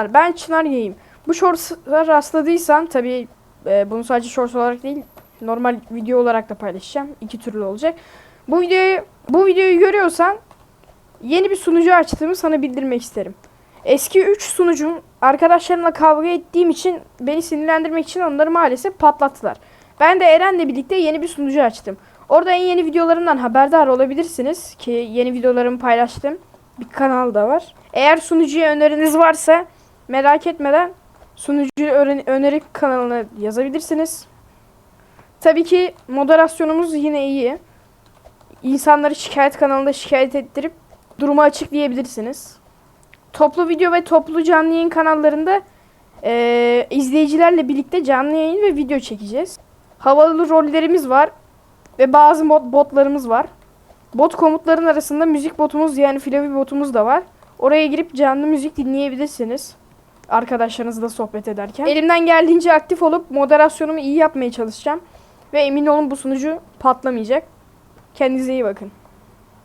Selamlar ben Çınar Yayım. Bu shorts'a rastladıysan tabii e, bunu sadece shorts olarak değil normal video olarak da paylaşacağım. İki türlü olacak. Bu videoyu bu videoyu görüyorsan yeni bir sunucu açtığımı sana bildirmek isterim. Eski 3 sunucum arkadaşlarımla kavga ettiğim için beni sinirlendirmek için onları maalesef patlattılar. Ben de Eren'le birlikte yeni bir sunucu açtım. Orada en yeni videolarımdan haberdar olabilirsiniz ki yeni videolarımı paylaştım. Bir kanal da var. Eğer sunucuya öneriniz varsa merak etmeden sunucu öneri kanalına yazabilirsiniz. Tabii ki moderasyonumuz yine iyi. İnsanları şikayet kanalında şikayet ettirip durumu açıklayabilirsiniz. Toplu video ve toplu canlı yayın kanallarında eee, izleyicilerle birlikte canlı yayın ve video çekeceğiz. Havalı rollerimiz var ve bazı mod botlarımız var. Bot komutların arasında müzik botumuz yani Flavi botumuz da var. Oraya girip canlı müzik dinleyebilirsiniz. Arkadaşlarınızla sohbet ederken. Elimden geldiğince aktif olup moderasyonumu iyi yapmaya çalışacağım. Ve emin olun bu sunucu patlamayacak. Kendinize iyi bakın.